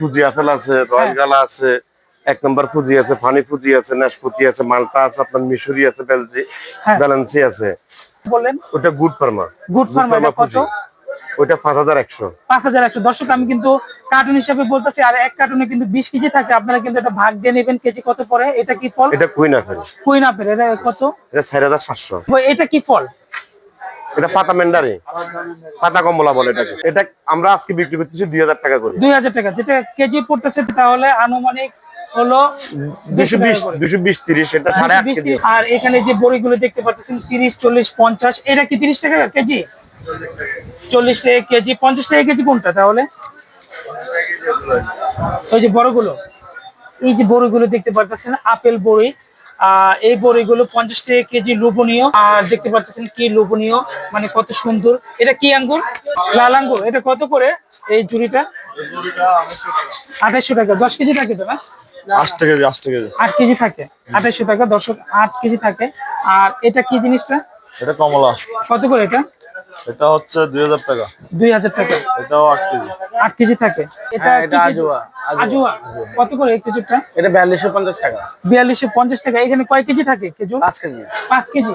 Fuji apple আছে royal হ্যাঁ। গালা আছে এক নম্বর ফুজি আছে ফানি ফুজি আছে নাশপুতি আছে মালটা আছে আপনার মিশরি আছে বেলজি হ্যাঁ। ব্যালেন্সি আছে। বললেন ওটা গুড ফার্মা গুড ফার্ম কত? ওটা পাঁচ হাজার একশো। পাঁচ হাজার একশো। দর্শক আমি কিন্তু কার্টুন হিসাবে বলতেছি আর এক কার্টুনে কিন্তু বিশ কেজি থাকে আপনারা কিন্তু এটা ভাগ দিয়ে নেবেন কেজি কত পড়ে এটা কি ফল? এটা কুইন আপেল। কুইন আপেল এটা কত? এটা চার হাজার সাতশো। এটা কি ফল? এটা পাতা মেন্ডারি। পাতা কমলা বলে এটাকে। এটা আমরা আজকে বিক্রি করতেছি দুই হাজার টাকা করে। দুই হাজার টাকা। যেটা কেজি পড়তেছে তাহলে আনুমানিক হলো এটা সাড়ে আট 220 কেজি। আর এখানে যে বড়িগুলো দেখতে পাচ্ছেন তিরিশ চল্লিশ পঞ্চাশ এটা কি তিরিশ টাকা কেজি? চল্লিশ টাকা কেজি পঞ্চাশ টাকা কেজি কোনটা তাহলে? ওই যে বড়গুলো। এই যে বড়িগুলো দেখতে পাচ্ছেন আপেল বড়ি এই বড়িগুলো পঞ্চাশ টাকা কেজি লোভনীয়। আর দেখতে পাচ্ছেন কি লোভনীয় মানে কত সুন্দর। এটা কি আঙ্গুর? লাল আঙ্গুর। এটা কত করে এই জুড়িটা আঠাইশো টাকা। দশ কেজি থাকে তো না? আট কেজি। থাকে। আঠাইশো টাকা। দশ আট কেজি থাকে। আর এটা কি জিনিসটা? এটা কমলা। কত করে এটা? এটা হচ্ছে দুই হাজার টাকা। দুই হাজার টাকা। এটাও আট কেজি। আট কেজি থাকে। এটা হ্যাঁ, এটা আজুয়া, আজুয়া। কত করে এই খেজুরটা এটা বিয়াল্লিশশো পঞ্চাশ টাকা। বিয়াল্লিশশো পঞ্চাশ টাকা। এখানে কয় কেজি থাকে খেজুর পাঁচ কেজি। পাঁচ কেজি।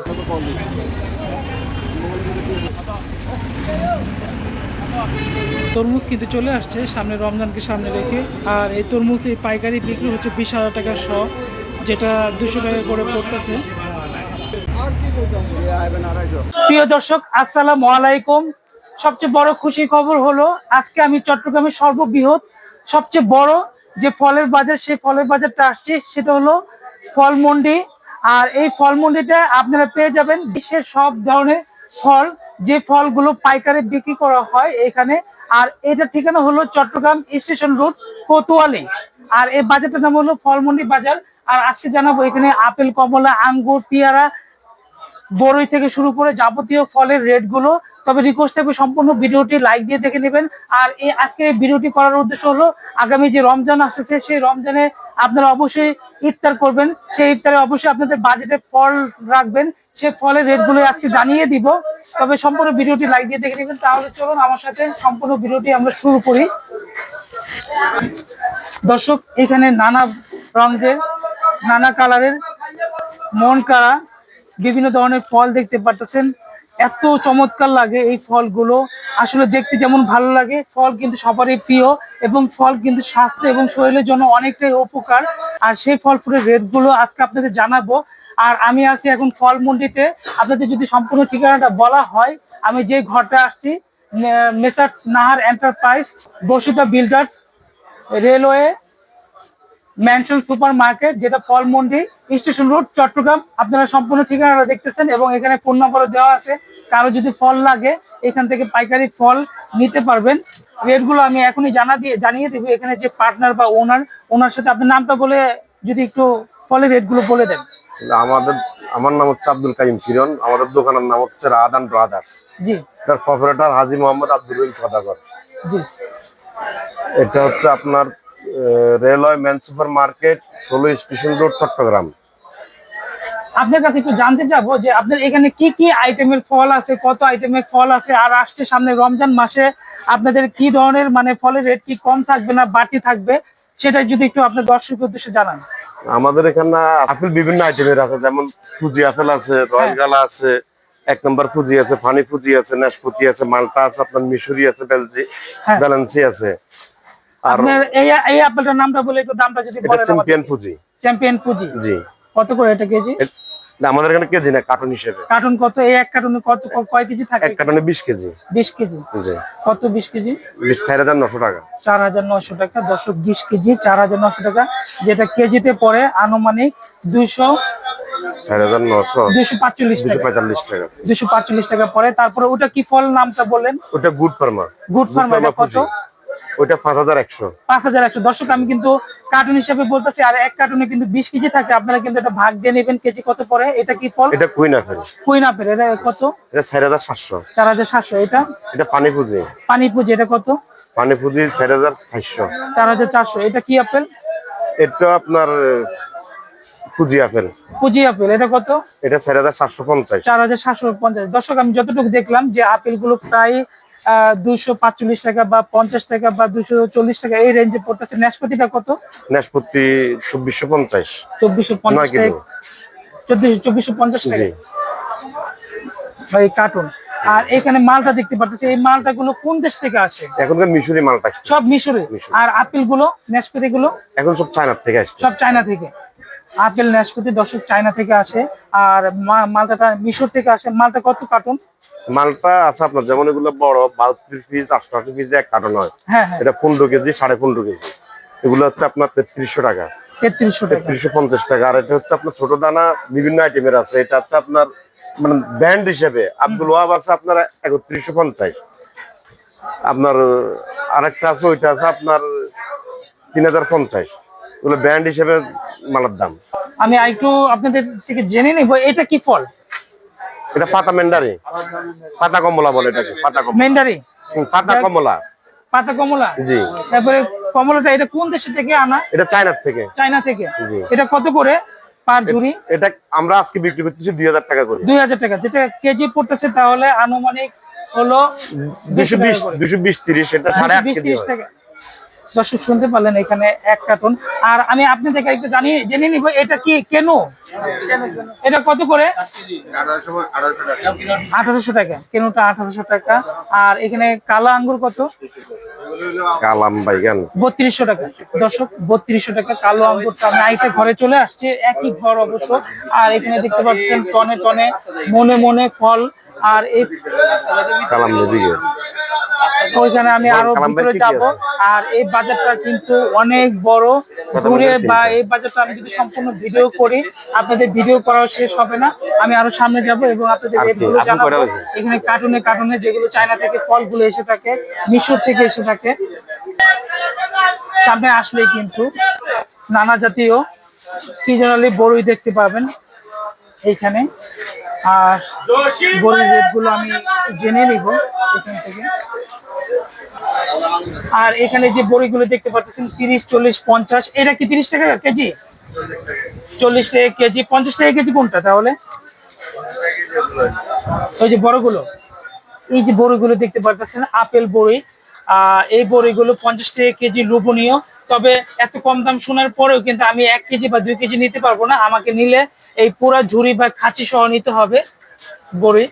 তরমুজ কিন্তু চলে আসছে সামনে রমজানকে সামনে রেখে। আর এই তরমুজ এই পাইকারি বিক্রি হচ্ছে বিশ হাজার টাকা শ যেটা দুশো টাকা করে পড়তেছে। প্রিয় দর্শক, আসসালামু আলাইকুম। সবচেয়ে বড় খুশি খবর হলো, আজকে আমি চট্টগ্রামের সর্ববৃহৎ, সবচেয়ে বড় যে ফলের বাজার, সেই ফলের বাজারটা আসছে, সেটা হলো ফল মন্ডি আর এই ফল মন্ডিটা আপনারা পেয়ে যাবেন বিশ্বের সব ধরনের ফল, যে ফলগুলো পাইকারি বিক্রি করা হয় এখানে। আর এটা ঠিকানা হলো চট্টগ্রাম স্টেশন রোড, কোতোয়ালি। আর এই বাজারটার নাম হলো ফলমন্ডি বাজার। আর আজকে জানাব এখানে আপেল, কমলা, আঙ্গুর, পেয়ারা বড়ই থেকে শুরু করে যাবতীয় ফলের রেটগুলো। তবে রিকোয়েস্ট থাকবে সম্পূর্ণ ভিডিওটি লাইক দিয়ে দেখে নেবেন। আর এই আজকে ভিডিওটি করার উদ্দেশ্য হলো, আগামী যে রমজান আসছে, সেই রমজানে আপনারা অবশ্যই ইফতার করবেন। সেই ইফতারে অবশ্যই আপনাদের বাজেটে ফল রাখবেন। সেই ফলের রেটগুলো আজকে জানিয়ে দিব। তবে সম্পূর্ণ ভিডিওটি লাইক দিয়ে দেখে নেবেন। তাহলে চলুন আমার সাথে সম্পূর্ণ ভিডিওটি আমরা শুরু করি। দর্শক, এখানে নানা রঙের, নানা কালারের মন কারা বিভিন্ন ধরনের ফল দেখতে পারতেছেন। এত চমৎকার লাগে এই ফলগুলো। আসলে দেখতে যেমন ভালো লাগে, ফল কিন্তু সবারই প্রিয় এবং ফল কিন্তু স্বাস্থ্য এবং শরীরের জন্য অনেকটাই উপকার। আর সেই ফল ফুলের রেটগুলো আজকে আপনাদের জানাব। আর আমি আছি এখন ফল মন্ডিতে আপনাদের যদি সম্পূর্ণ ঠিকানাটা বলা হয়, আমি যে ঘরটা আসছি মেসার Nahar enterprise বসুতা builders railway mansion super market যেটা ফল ফলমন্ডি। Station road Chattogram. আপনারা সম্পূর্ণ ঠিকানাটা দেখতেছেন এবং এখানে ফোন নম্বরও দেওয়া আছে। কারও যদি ফল লাগে এখান থেকে পাইকারি ফল নিতে পারবেন। রেটগুলো আমি এখনই জানা দিয়ে জানিয়ে দেবো। এখানে যে পার্টনার বা ওনার ওনার সাথে আপনার নামটা বলে যদি একটু ফলের রেটগুলো বলে দেন। আমাদের আমার নাম হচ্ছে আব্দুল কাইম কিরণ আমাদের দোকানের নাম হচ্ছে রাদান ব্রাদার্স জি। এটার প্রপারেটর হাজি মোহাম্মদ আব্দুল রহিম সদাগর। জি। এটা হচ্ছে আপনার রেলওয়ে ম্যান সুপার মার্কেট ষোলো স্টেশন রোড চট্টগ্রাম। আপনার কাছে একটু জানতে চাবো যে আপনার এখানে কি কি আইটেমের ফল আছে কত আইটেমের ফল আছে আর আসছে সামনে রমজান মাসে আপনাদের কি ধরনের মানে ফলের রেট কি কম থাকবে না বাড়তি থাকবে সেটা যদি একটু আপনার দর্শক উদ্দেশ্যে জানান। আমাদের এখানে আপেল বিভিন্ন আইটেমের আছে যেমন ফুজি আপেল আছে রয়্যাল গালা আছে এক নম্বর ফুজি আছে ফানি ফুজি আছে নাশপুতি আছে মালটা আছে আপনার মিশরি আছে বেলজি হ্যাঁ। ব্যালেন্সি আছে। আপনার এই এই আপেলটার নামটা বলে একটু দামটা যদি বলেন চ্যাম্পিয়ন ফুজি চ্যাম্পিয়ন পুঁজি জি। কত করে এটা কেজি? না, আমাদের এখানে কেজি না কার্টুন হিসেবে। কার্টুন কত? এই এক কার্টুনে কত কয় কেজি থাকে? এক কার্টুনে বিশ কেজি। বিশ কেজি? জি। কত বিশ কেজি? বিশ চার হাজার নশো টাকা। চার হাজার নশো টাকা দশক বিশ কেজি চার হাজার নশো টাকা যেটা কেজিতে পড়ে আনুমানিক দুইশো চার হাজার নশো। দুইশো পাঁচচল্লিশ দুশো টাকা। পড়ে। তারপরে ওটা কি ফল নামটা বললেন? ওটা গুড ফার্মার গুড ফার্ম এটা কত? ওইটা পাঁচ হাজার একশো। পাঁচ হাজার একশো। দর্শক আমি কিন্তু কার্টুন হিসাবে বলতেছি আর এক কার্টুনে কিন্তু বিশ কেজি থাকে। আপনারা কিন্তু এটা ভাগ দিয়ে নেবেন কেজি কত পড়ে এটা কি ফল? এটা কুইন আপেল কুইন আপেল এটা কত? এটা চার হাজার সাতশো। চার হাজার সাতশো এটা? এটা পানি পুজি। পানি পুজি এটা কত? পানি পুজি চার হাজার চারশো। চার হাজার চারশো এটা কি আপেল এটা আপনার ফুজি আপেল আপেল এটা কত? এটা চার হাজার সাতশো পঞ্চাশ। চার হাজার সাতশো পঞ্চাশ। দর্শক আমি যতটুকু দেখলাম যে আপেলগুলো প্রায় দুইশো পাঁচচল্লিশ টাকা বা পঞ্চাশ টাকা বা দুইশো চল্লিশ টাকা এই রেঞ্জে পড়তেছে। নাশপাতিটা কত? নাশপাতি চব্বিশশো পঞ্চাশ। চব্বিশশো পঞ্চাশ টাকা চব্বিশশো পঞ্চাশ টাকা? ভাই কার্টুন আর এখানে মালটা দেখতে পাচ্ছি এই মালটা গুলো কোন দেশ থেকে আসে? এখনকার মিশরি মালটা সব মিশরে। আর আপেলগুলো নাশপাতি গুলো এখন সব চায়নার থেকে আসছে। সব চায়না থেকে। আপেল নাশপাতি দর্শক চায়না থেকে আসে আর মালটাটা মিশর থেকে আসে। মালটা কত কার্টুন? মালটা আছে আপনার যেমন এগুলো বড় বাউত্রিশ পিস আটষট্টি পিস এক কার্টন হয়। হ্যাঁ হ্যাঁ। এটা পনেরো কেজি সাড়ে পনেরো কেজি। এগুলো হচ্ছে আপনার তেত্রিশশো টাকা। তেত্রিশশো তেত্রিশশো পঞ্চাশ টাকা। আর এটা হচ্ছে আপনার ছোট দানা বিভিন্ন আইটেমের আছে। এটা হচ্ছে আপনার মানে ব্যান্ড হিসেবে আব্দুল ওয়াহাব আছে আপনার একত্রিশশো পঞ্চাশ। আপনার আরেকটা আছে ওইটা আছে আপনার তিন হাজার পঞ্চাশ। ওগুলো ব্যান্ড হিসেবে মালার দাম। আমি একটু আপনাদের থেকে জেনে নিব এটা কি ফল? এটা পাতা মেন্ডারি। পাতা কমলা বলে এটাকে পাতা কমলা। মেন্ডারি? পাতা কমলা। পাতা কমলা? জি। তারপরে কমলাটা এটা কোন দেশ থেকে আনা? এটা চায়নার থেকে। চায়না থেকে। এটা কত করে পার ঝুড়ি এটা আমরা আজকে বিক্রি করতেছি টাকা করে। দুই হাজার টাকা। যেটা কেজি পড়তেছে তাহলে আনুমানিক হলো দুশো বিশ দুশো বিশ তিরিশ এটা কেজি দর্শক শুনতে পারলেন এখানে এক কার্টন। আর আমি আপনি থেকে একটু জানি জেনে নিব এটা কি কেন? এটা কত করে? আঠারোশো টাকা কেনটা আঠারোশো টাকা। আর এখানে কালো আঙ্গুর কত? কালাম বাইগান। বত্রিশশো টাকা। দর্শক বত্রিশশো টাকা কালো আঙ্গুরটা। আমি আইতে ঘরে চলে আসছে একই ঘর অবশ্য। আর এখানে দেখতে পাচ্ছেন টনে টনে মনে মনে ফল। আর এই ওইখানে আমি আরও ভিতরে যাব। আর এই বাজারটা কিন্তু অনেক বড়। দূরে বা এই বাজারটা আমি যদি সম্পূর্ণ ভিডিও করি আপনাদের ভিডিও করা শেষ হবে না। আমি আরও সামনে যাব এবং আপনাদের? রেটগুলো জানাব। এখানে কার্টুনে কার্টুনে যেগুলো চায়না থেকে ফলগুলো এসে থাকে মিশর থেকে এসে থাকে। সামনে আসলে কিন্তু নানা জাতীয় সিজনালি বড়ই দেখতে পাবেন। এইখানে। আর বড়ির রেটগুলো আমি জেনে নিব এখান থেকে। আর এখানে যে বড়িগুলো দেখতে পাচ্ছেন, তিরিশ, চল্লিশ, পঞ্চাশ, এটা কি তিরিশ টাকা কেজি? চল্লিশ টাকা কেজি, পঞ্চাশ টাকা কেজি কোনটা তাহলে? ওই যে বড়গুলো। এই যে বড়িগুলো দেখতে পাচ্ছেন, আপেল বড়ি। এই বড়িগুলো পঞ্চাশ টাকা কেজি লোভনীয়। তবে এত কম দাম শোনার পরেও কিন্তু আমি এক কেজি বা দুই কেজি নিতে পারব না। আমাকে নিলে এই পুরা ঝুড়ি বা খাঁচি সহ নিতে হবে বড়ি।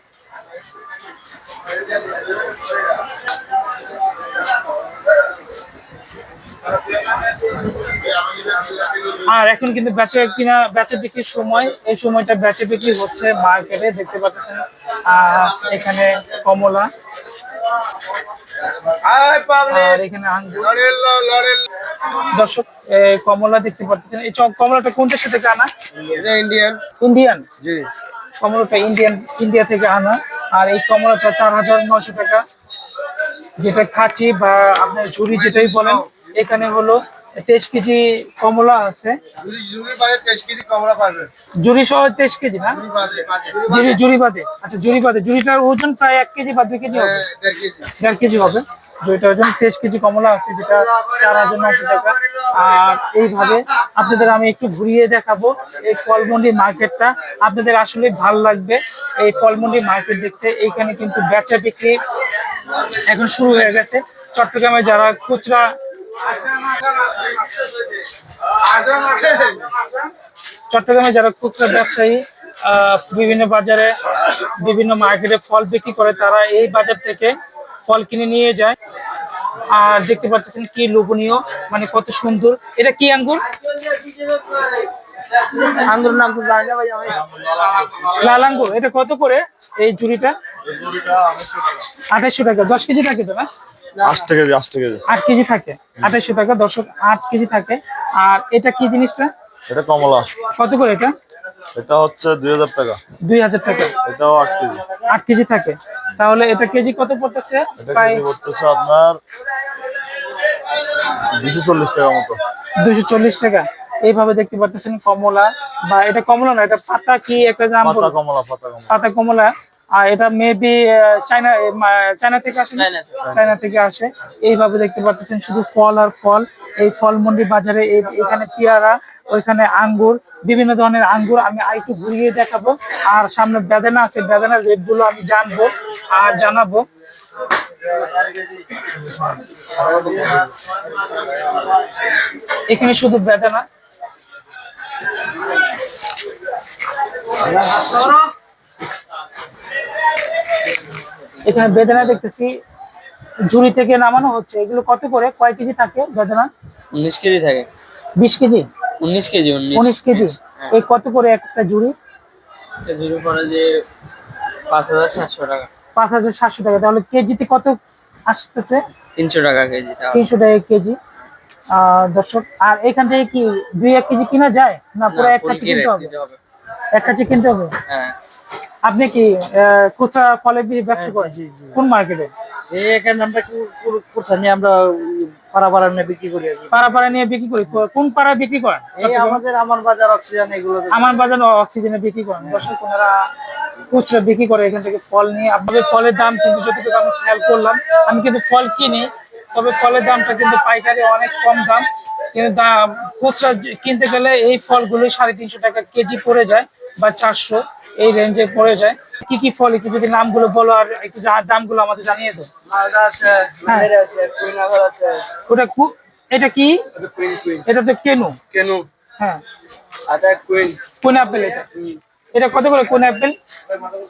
আর এখন কিন্তু বেচা কিনা, বেচা বিক্রির সময়, এই সময়টা বেচা বিক্রি হচ্ছে মার্কেটে দেখতে পাচ্ছেন, আহ, এখানে কমলা। আর এখানে আঙ্গুর। দর্শক কমলা দেখতে পাচ্ছেন। এই কমলাটা কোন দেশ থেকে আনা ইন্ডিয়ান ইন্ডিয়ান জি। কমলাটা ইন্ডিয়ান ইন্ডিয়া থেকে আনা। আর এই কমলাটা চার হাজার নশো টাকা। যেটা খাচ্ছি বা আপনার ঝুড়ি যেটাই বলেন এখানে হলো তেইশ কেজি কমলা আছে। জুড়ি সহ তেইশ কেজি না? জুড়ি জুড়ি বাদে। আচ্ছা জুড়ি বাদে। জুড়িটার ওজন প্রায় এক কেজি বা দুই কেজি হবে? দেড় কেজি হবে। ওজন তেইশ কেজি কমলা আছে, যেটা চার হাজার টাকা। আর এইভাবে আপনাদের আমি একটু ঘুরিয়ে দেখাবো এই মার্কেটটা। আপনাদের আসলে ভালো লাগবে এই ফলমন্ডি মার্কেট দেখতে। এইখানে কিন্তু বেচা বিক্রি এখন শুরু হয়ে গেছে। চট্টগ্রামে যারা খুচরা চট্টগ্রামে যারা খুচরা ব্যবসায়ী আহ, বিভিন্ন বাজারে বিভিন্ন মার্কেটে ফল বিক্রি করে তারা এই বাজার থেকে ফল কিনে নিয়ে যায়। আর দেখতে পাচ্ছেন কি লোভনীয় মানে কত সুন্দর। এটা কি আঙ্গুর? আঙ্গুর নাম তো জানি না ভাই আমি। লাল আঙ্গুর। এটা কত করে এই ঝুড়িটা? আঠাশশো টাকা। দশ কেজি থাকে তো না? KG KG. কেজি থাকে টাকা। কেজি থাকে। আর এটা কি জিনিসটা? এটা কমলা। কত করে এটা? এটা হচ্ছে টাকা। টাকা। এটাও কেজি। কেজি থাকে। তাহলে এটা কেজি কত পড়তেছে? প্রায় পড়তেছে আপনার দুশো চল্লিশ টাকা মতো। এইভাবে দেখতে পাচ্ছেন কমলা। বা এটা কমলা না এটা পাতা কি একটা নাম পাতা কমলা পাতা কমলা। পাতা কমলা। আর এটা মেবি চায়না মা- চায়না থেকে আসে চায়না থেকে আসে। এইভাবে দেখতে পাচ্ছেন শুধু ফল আর ফল। এই ফল মন্ডি বাজারে এই- এখানে পেয়ারা ওইখানে আঙ্গুর বিভিন্ন ধরনের আঙ্গুর আমি আরেকটু ঘুরিয়ে দেখাবো। আর সামনে বেদানা আছে বেদানার রেটগুলো আমি জানব আর জানাব। এখানে শুধু বেদানা। এখানে বেদানা দেখতেছি ঝুড়ি থেকে নামানো হচ্ছে। এগুলো কত করে? কয় কেজি থাকে বেদানা? উনিশ কেজি থাকে। বিশ কেজি? উনিশ কেজি উনিশ। কেজি। এই কত করে একটা জুড়ি জুড়ে পড়ে যে পাঁচ হাজার সাতশো টাকা। পাঁচ হাজার সাতশো টাকা। তাহলে কেজিতে কত আসতেছে? তিনশো টাকা কেজি তিনশো টাকা কেজি। দর্শক আর এখান থেকে কি দুই এক কেজি কিনা যায়? না পুরো এক কাছে কিনতে হবে? এক কাছে কিনতে হবে? হ্যাঁ। আপনি কি খুচরা ফলে ব্যবসা করেন? কোন মার্কেটে? এই এখানে আমরা নিয়ে আমরা পাড়া নিয়ে বিক্রি করি পাড়া নিয়ে বিক্রি করি? কোন পাড়া বিক্রি করেন? এই আমাদের আমার বাজার অক্সিজেন এগুলো আমার বাজার অক্সিজেনে বিক্রি করেন। দর্শক ওনারা খুচরা বিক্রি করে এখান থেকে ফল নিয়ে আপনাদের ফলের দাম কিন্তু যতটুকু আমি খেয়াল করলাম আমি কিন্তু ফল কিনি তবে ফলের দামটা কিন্তু পাইকারি অনেক কম দাম। কিন্তু দাম খুচরা কিনতে গেলে এই ফলগুলো সাড়ে তিনশো টাকা কেজি পড়ে যায়। বা চারশো এই রেঞ্জে পড়ে যায়। কি কি ফল একটু যদি নামগুলো বলো আর একটু দামগুলো আমাদের জানিয়ে দাও। ওটা কু- এটা কি? এটা তো কেনু। কেনু। হ্যাঁ। কোন অ্যাপেল এটা? এটা কত করে কোন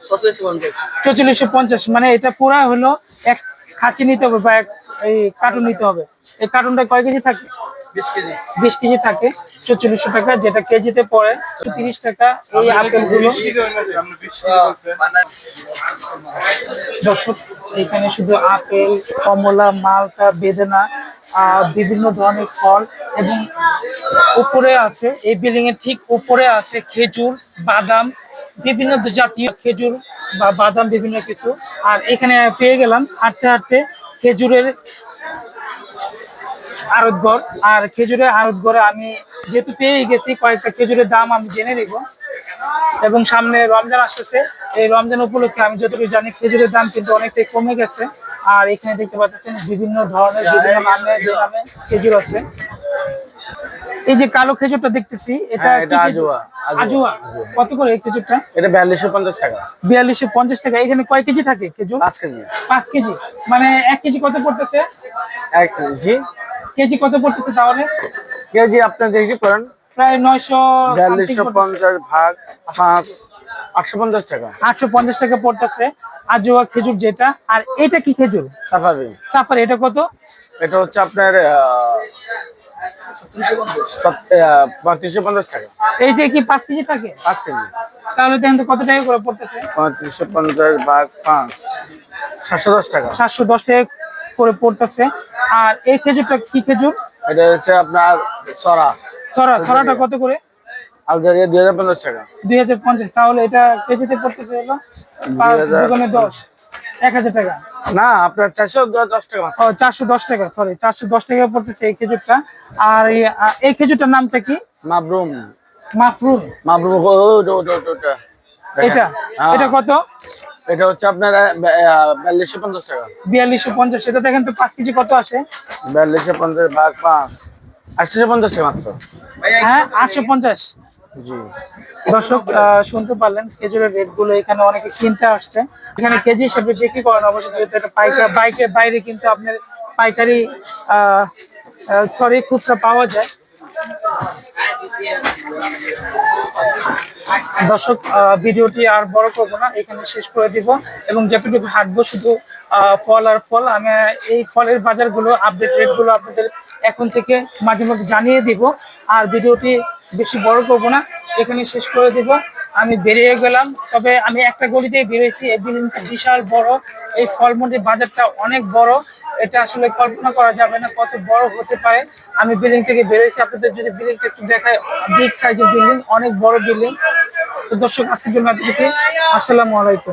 পঁচিশ পঞ্চাশ পঞ্চাশ। মানে এটা পুরা হলো এক খাঁচি নিতে হবে বা এক এই কার্টুন নিতে হবে। এই কার্টুনটা কয় কেজি থাকে? বিশ কেজি। থাকে চৌচল্লিশশো টাকা যেটা কেজিতে পড়ে তিরিশ টাকা এই আপেলগুলো দর্শক এখানে শুধু আপেল কমলা মালটা বেদানা বিভিন্ন ধরনের ফল এবং উপরে আছে এই বিল্ডিং এর ঠিক উপরে আছে খেজুর বাদাম বিভিন্ন জাতীয় খেজুর বা বাদাম বিভিন্ন কিছু। আর এখানে পেয়ে গেলাম হাঁটতে হাঁটতে খেজুরের আড়তগড় আর খেজুরের আড়তগড়ে আমি যেহেতু পেয়ে গেছি কয়েকটা খেজুরের দাম আমি জেনে নিব। এবং সামনে রমজান আসতেছে। এই রমজান উপলক্ষে আমি যতটুকু জানি খেজুরের দাম কিন্তু অনেকটাই কমে গেছে। আর এখানে দেখতে পাচ্ছেন বিভিন্ন ধরনের বিভিন্ন নামে যে নামে খেজুর আছে। এই যে কালো খেজুরটা দেখতেছি এটা হ্যাঁ, কি এটা আজুয়া, আজুয়া। কত করে এই খেজুরটা? এটা বিয়াল্লিশশো পঞ্চাশ টাকা। বিয়াল্লিশশো পঞ্চাশ টাকা। এখানে কয় কেজি থাকে খেজুর? পাঁচ কেজি। পাঁচ কেজি। মানে এক কেজি কত পড়তেছে? এক কেজি কেজি কত পড়তেছে তাহলে? কেজি আপনার দেখি করেন। প্রায় নয়শো বিয়াল্লিশশো পঞ্চাশ ভাগ পাঁচ আটশো পঞ্চাশ টাকা। আটশো পঞ্চাশ টাকা পড়তেছে। আর আজোয়া খেজুর যেটা আর এটা কি খেজুর? সাফারি চাপার এটা কত? এটা হচ্ছে আপনার পঁয়ত্রিশশো পঞ্চাশ টাকা। এইটা কি পাঁচ কেজি থাকে? পাঁচ কেজি। তাহলে দেখেন কত টাকা করে পড়তেছে। পঁয়ত্রিশশো পঞ্চাশ ভাগ পাঁচ সাতশো দশ টাকা। সাতশো দশ টাকা করে পড়তেছে। আর এই খেজুরটা কি খেজুর? এটা হচ্ছে আপনার সরা ছড়া ছড়াটা কত করে? আলজারিয়া দুই হাজার পঞ্চাশ টাকা। দুই হাজার পঞ্চাশ তাহলে এটা কেজিতে পড়তেছে হলো দুগুণে দশ। এক হাজার টাকা। না আপনার চারশো দশ টাকা। ও চারশো দশ টাকা সরি চারশো দশ টাকা পড়তেছে এই খেজুরটা। আর এই- খেজুরটার নামটা কি? মাবরুম। মাফরুম। মাবরুম। এটা এটা কত? এটা হচ্ছে আপনার বিয়াল্লিশশো পঞ্চাশ টাকা। বিয়াল্লিশশো পঞ্চাশ এটা দেখেন তো পাঁচ কেজি কত আসে? বিয়াল্লিশশো পঞ্চাশ ভাগ পাঁচ আটশো পঞ্চাশ টাকা মাত্র। হ্যাঁ আটশো পঞ্চাশ জি। দর্শক শুনতে পারলেন খেজুরের রেটগুলো এখানে অনেকে কিনতে আসছে। এখানে কেজি হিসেবে বিক্রি করেন অবশ্যই যেহেতু এটা পাইকার বাইকের বাইরে কিন্তু আপনার পাইকারি সরি খুচরা পাওয়া যায়। দর্শক ভিডিওটি আর বড় করব না, এখানে শেষ করে দিব। এবং যতটুকু হাঁটবো, শুধু ফল আর ফল, আমি এই ফলের বাজারগুলো আপডেট রেটগুলো আপনাদের এখন থেকে মাঝে মধ্যে জানিয়ে দিব। আর ভিডিওটি বেশি বড় করব না, এখানে শেষ করে দিব। আমি বেরিয়ে গেলাম, তবে আমি একটা গলিতেই বেরিয়েছি। এই বিল্ডিংটা বিশাল বড়, এই ফলমন্ডির বাজারটা অনেক বড়। এটা আসলে কল্পনা করা যাবে না কত বড় হতে পারে। আমি বিল্ডিং থেকে বেরিয়েছি। আপনাদের যদি বিল্ডিংটা একটু দেখায় বিগ সাইজের বিল্ডিং অনেক বড় বিল্ডিং তো দর্শক, আজকের জন্য আসসালামু আলাইকুম।